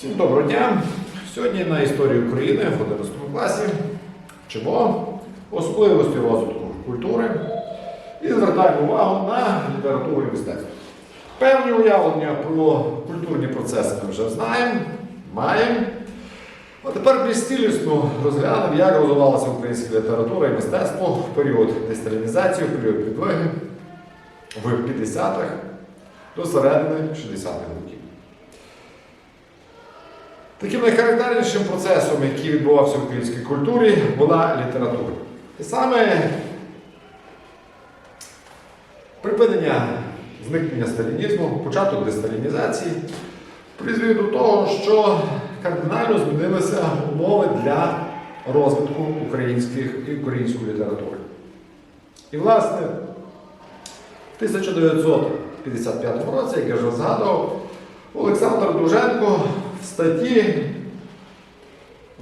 Всім доброго дня! Сьогодні на історії України в 11 класі вчимо особливості розвитку культури і звертаємо увагу на літературу і мистецтво. Певні уявлення про культурні процеси ми вже знаємо, маємо. А тепер більш цілісно розглянемо, як розвивалася українська література і мистецтво в період десталінізації, в період підлоги в 50-х до середини 60-х років. Таким найхарактернішим процесом, який відбувався в українській культурі, була література. І саме припинення зникнення сталінізму, початок десталінізації призвів до того, що кардинально змінилися умови для розвитку українських і української літератури. І, власне, в 1955 році, як я вже згадував, Олександр Дуженко статті,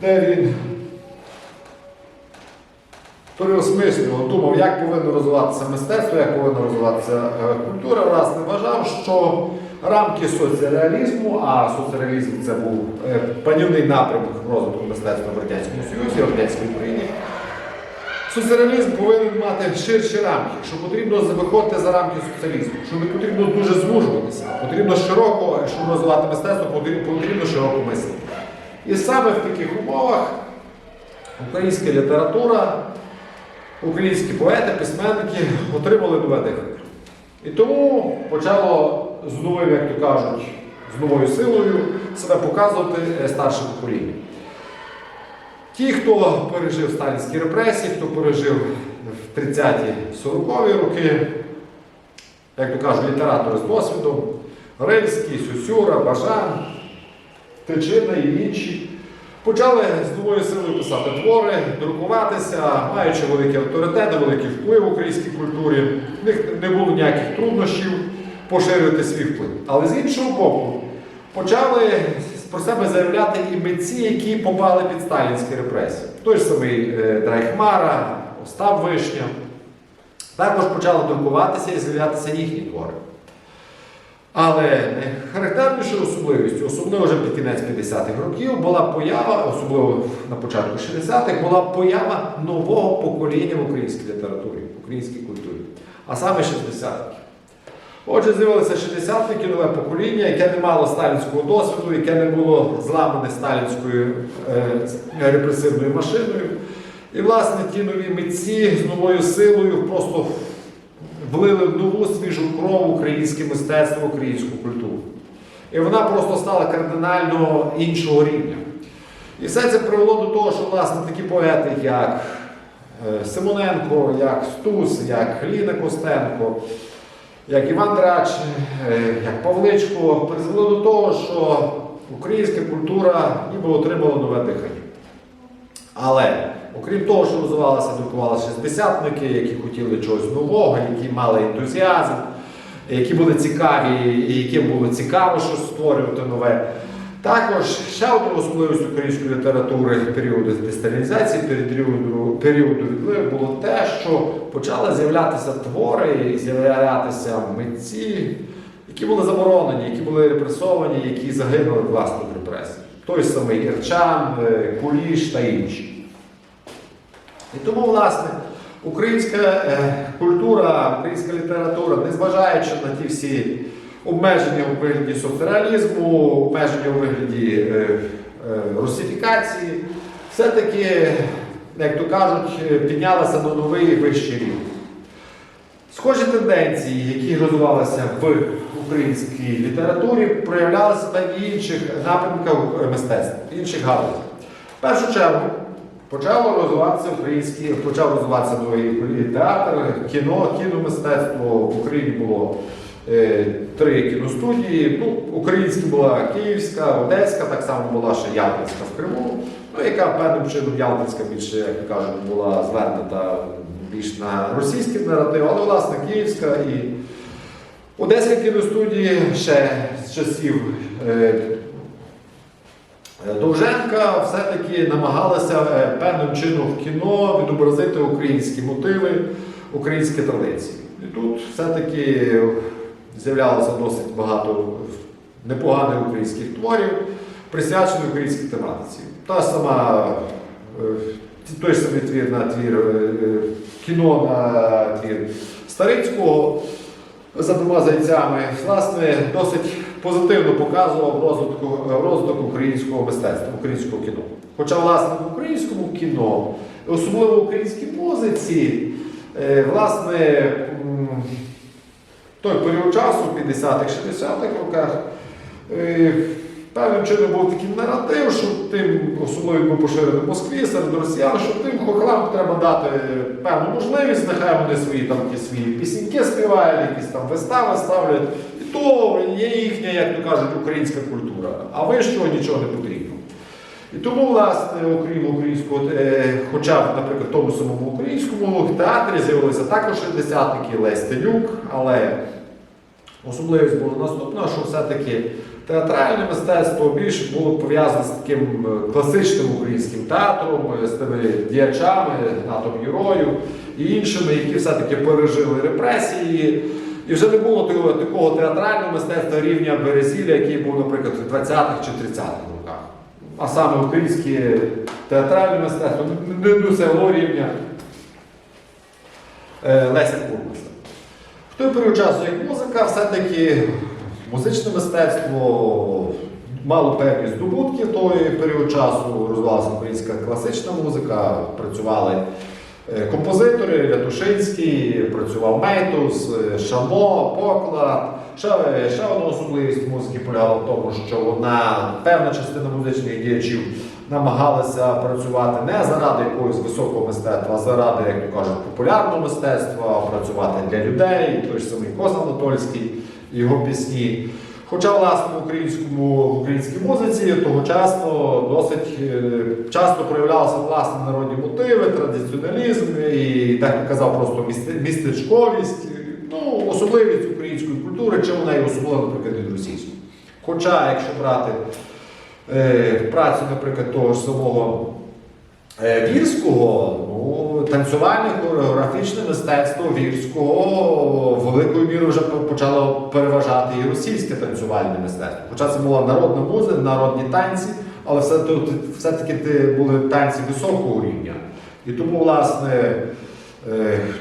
де він переосмислював, думав, як повинно розвиватися мистецтво, як повинна розвиватися е, культура, власне, вважав, що рамки соціалізму, а соціалізм це був е, панівний напрямок розвитку мистецтва в Радянському Союзі, в Радянській Україні. Соціалізм повинен мати ширші рамки, що потрібно виходити за рамки соціалізму, що не потрібно дуже звужуватися, потрібно широко, щоб розвивати мистецтво, потрібно, широко мислити. І саме в таких умовах українська література, українські поети, письменники отримали нове дихання. І тому почало з новим, як то кажуть, з новою силою себе показувати старше покоління. Ті, хто пережив сталінські репресії, хто пережив в 30-40-ві роки, як то кажуть, літератори з досвідом, Рильський, Сюсюра, Бажан, Тичина і інші, почали з новою силою писати твори, друкуватися, маючи великі авторитети, великий вплив в українській культурі. В них не було ніяких труднощів поширювати свій вплив. Але з іншого боку, почали про себе заявляти і митці, які попали під сталінські репресії. Той ж самий е, Драйхмара, Остап Вишня. Також почали друкуватися і з'являтися їхні твори. Але характернішою особливістю, особливо вже під кінець 50-х років, була поява, особливо на початку 60-х, була поява нового покоління в українській літературі, в українській культурі, а саме 60-х. Отже, з'явилося 60-ки нове покоління, яке не мало сталінського досвіду, яке не було зламане сталінською е, репресивною машиною. І, власне, ті нові митці з новою силою просто влили в нову свіжу кров українське мистецтво, українську культуру. І вона просто стала кардинально іншого рівня. І все це привело до того, що власне такі поети, як е, Симоненко, як Стус, як Гліна Костенко, як Іван Драч, е, як Павличко, призвело до того, що українська культура ніби отримала нове дихання. Але окрім того, що розвивалися, друкувалися шестдесятники, які хотіли чогось нового, які мали ентузіазм, які були цікаві, і яким було цікаво щось створювати нове. Також ще одна особливість української літератури періоду десталінізації, періоду, періоду відливу було те, що почали з'являтися твори, з'являтися митці, які були заборонені, які були репресовані, які загинули власне в репресії. Той самий Ірчан, е, Куліш та інші. І тому, власне, українська е, культура, українська література, незважаючи на ті всі обмеження у вигляді соціалізму, обмеження у вигляді е, е, русифікації, все-таки, як то кажуть, е, піднялася на новий вищий рівень. Схожі тенденції, які розвивалися в українській літературі, проявляли себе в інших напрямках мистецтва, в інших галузях. В першу чергу почало розвиватися український, почав розвиватися новий театр, кіно, кіномистецтво. В Україні було е, три кіностудії. Ну, Українська була Київська, Одеська, так само була ще Ялтинська в Криму, ну, яка певним чином Ялтинська більше, як кажуть, була звернута більш на російський наратив, але власне Київська і Одеська кіностудії ще з часів е, Довженка все-таки намагалася е, певним чином в кіно відобразити українські мотиви, українські традиції. І тут все-таки з'являлося досить багато непоганих українських творів. присвячений українській тематиці. Та сама, е, той самий твір на твір е, кіно на твір Старицького за двома зайцями, власне, досить позитивно показував розвитку, розвиток українського мистецтва, українського кіно. Хоча, власне, в українському кіно, особливо в українській музиці, е, власне, той період часу, в 50-х, 60-х роках, е, певним чином був такий наратив, що тим, особливо поширений в Москві серед росіян, що тим хохлам треба дати певну можливість, нехай вони свої там свої пісеньки співають, якісь там вистави ставлять. І то є їхня, як то кажуть, українська культура. А ви що нічого не потрібно. І тому, власне, окрім українського, е, хоча наприклад, в тому самому українському театрі з'явилися також шестидесятники Лесь Тенюк, але особливість була наступна, що все-таки театральне мистецтво більше було пов'язане з таким е, класичним українським театром, е, з тими діячами, Гнатом Юрою і іншими, які все-таки пережили репресії. І вже не було такого, театрального мистецтва рівня Березіля, який був, наприклад, в 20-х чи 30-х роках. А саме українське театральне мистецтво не досягло рівня е, Леся Курбаса. В той період часу, як музика, все-таки музичне мистецтво мало певні здобутки в той період часу, розвивалася українська класична музика, працювали е, композитори Лятушинський, працював Мейтус, е, Шамо, Поклад. Ще, ще одна особливість музики полягала в тому, що вона певна частина музичних діячів намагалися працювати не заради якогось високого мистецтва, а заради, як то кажуть, популярного мистецтва, працювати для людей, той ж самий Коза Анатольський, його пісні. Хоча, власне, в українському в українській музиці тогочасно досить е, часто проявлялися власне народні мотиви, традиціоналізм і, так як казав, просто містечковість, ну, особливість української культури, чим вона і особливо, наприклад, від російської. Хоча, якщо брати е, працю, наприклад, того ж самого е, Вірського, ну, танцювальне хореографічне мистецтво Вірського великою мірою вже почало переважати і російське танцювальне мистецтво. Хоча це була народна музика, народні танці, але все, все-таки це були танці високого рівня. І тому, власне,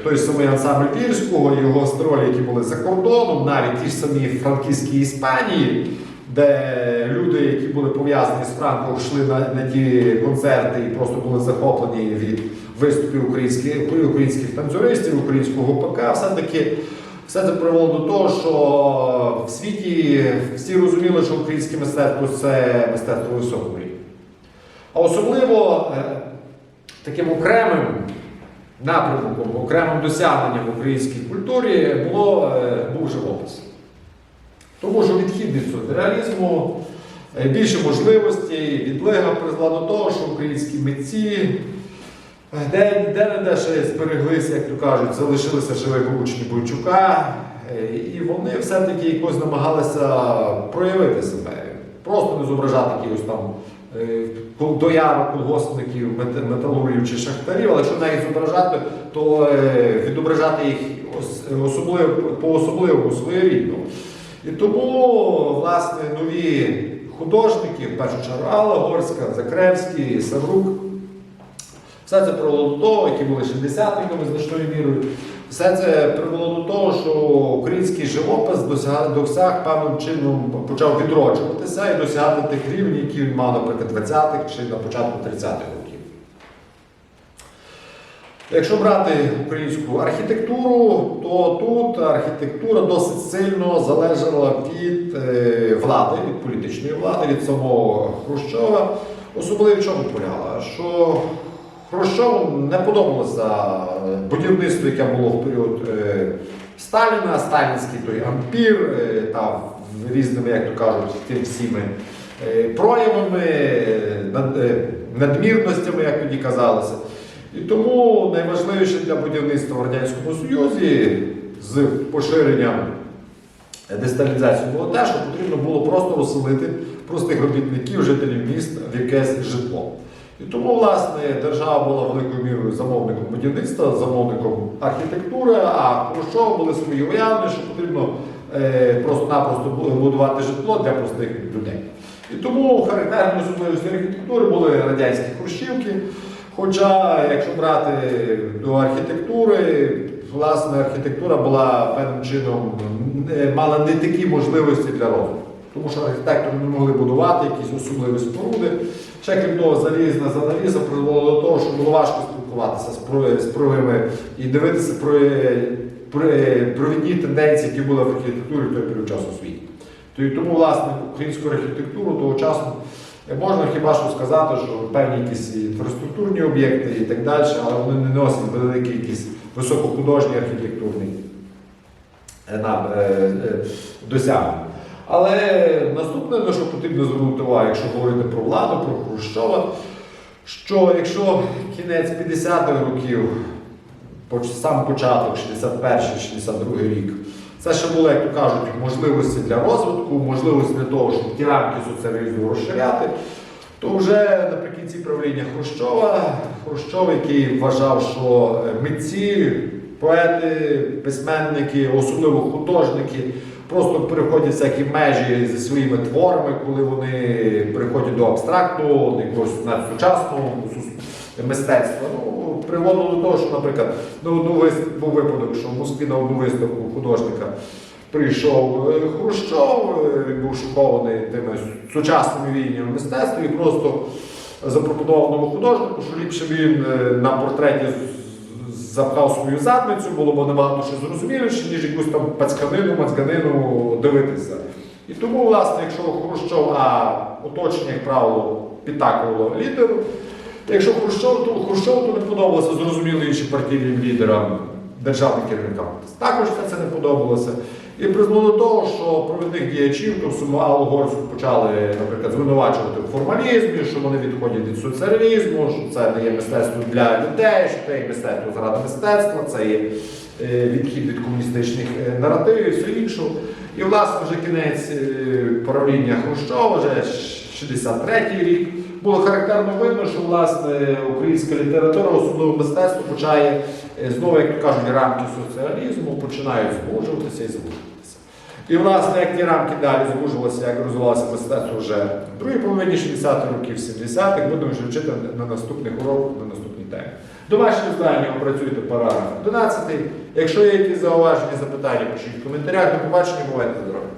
той самий ансамбль Вірського, його гастролі, які були за кордоном, навіть ті ж самі франківські Іспанії, де люди, які були пов'язані з Франком, йшли на, на ті концерти і просто були захоплені від виступів українських, українських танцюристів, українського ПК, все-таки все це привело до того, що в світі всі розуміли, що українське мистецтво це мистецтво рівня. А особливо е, таким окремим напрямком, окремим досягненням в українській культурі було, е, був живопис. Тому що відхід від соціалізму, е, більше можливостей, відлига призвела до того, що українські митці е, де, ще збереглися, як то кажуть, залишилися живими учні Бойчука, е, і вони все-таки якось намагалися проявити себе. Просто не зображати якихось там доярок, колгоспників, мет- металургів чи шахтарів, але якщо навіть зображати, то е, відображати їх особливо, по-особливому своєрідно. І тому, власне, нові художники, в першу чергу Алла Горська, Закревський, Саврук, все це до того, які були шістдесятниками значною мірою. Все це привело до того, що український живопис досяг, певним чином почав відроджуватися і досягати тих рівнів, які він мав, наприклад, 20-х чи на початку 30-х років. Якщо брати українську архітектуру, то тут архітектура досить сильно залежала від е, влади, від політичної влади, від самого Хрущова. Особливо в чому полягала, що Хрущову не подобалося будівництво, яке було в період е, Сталіна, сталінський той ампір, е, та різними, як то кажуть, тим всіми е, проявами, е, над- е, надмірностями, як тоді казалося. І тому найважливіше для будівництва в Радянському Союзі з поширенням десталізації було те, що потрібно було просто розселити простих робітників, жителів міст в якесь житло. І тому, власне, держава була великою мірою замовником будівництва, замовником архітектури, а Хрущов були свої уявлення, що потрібно е, просто-напросто будувати житло для простих людей. І тому характерною особливістю архітектури були радянські хрущівки. Хоча, якщо брати до архітектури, власне, архітектура була певним чином мала не такі можливості для розвитку. Тому що архітектори не могли будувати якісь особливі споруди. Ще крім того, залізна занавіса призвело до того, що було важко спілкуватися з про- і дивитися про, про провідні тенденції, які були в архітектурі той період часу у світі. То тому, власне, українську архітектуру того часу можна хіба що сказати, що певні якісь інфраструктурні об'єкти і так далі, але вони не носять великий якийсь високохудожній архітектурний е, е, е, досягнення. Але наступне, на що потрібно звернути увагу, якщо говорити про владу, про Хрущова, що якщо кінець 50-х років, сам початок, 61-62 рік, це ще було, як то кажуть, можливості для розвитку, можливості для того, щоб ті рамки соціалізму розширяти, то вже наприкінці правління Хрущова, Хрущов, який вважав, що е, митці, поети, письменники, особливо художники, просто переходять всякі межі зі своїми творами, коли вони переходять до абстрактного, якогось надсучасного сус- мистецтва. Ну, приводило до того, що, наприклад, на одну вис- був випадок, що в Москві на одну виставку художника прийшов е, Хрущов, е, він був шокований тими сучасними війнями мистецтва і просто запропонував художнику, що ліпше він е, на портреті з- запхав свою задницю, було б набагато що зрозуміліше, ніж якусь там пацьканину, мацьканину дивитися. І тому, власне, якщо Хрущов, а оточення, як правило, підтакувало лідеру, якщо Хрущов, то Хрущову то не подобалося зрозуміло іншим партійним лідерам, державним керівникам. Також це не подобалося. І призвело до того, що провідних діячів, тобто Аллу Горську почали, наприклад, звинувачувати в формалізмі, що вони відходять від соціалізму, що це не є мистецтво для людей, що це є мистецтво заради мистецтва, це є е, відхід від комуністичних е, наративів все інше. І, власне, вже кінець е, правління Хрущова, вже 63-й рік, було характерно видно, що власне українська література, особливо мистецтво, почає е, знову, як то кажуть, рамки соціалізму починають звужуватися і звужуватися. І, власне, як ті рамки далі звужувалися, як розвивалося мистецтво вже в другій половині 60-х років, 70-х, будемо вже вчити на наступних уроках, на наступній темі. Домашнє завдання опрацюйте параграф 11. Якщо є якісь зауваження, запитання, пишіть в коментарях. До побачення, бувайте здорові!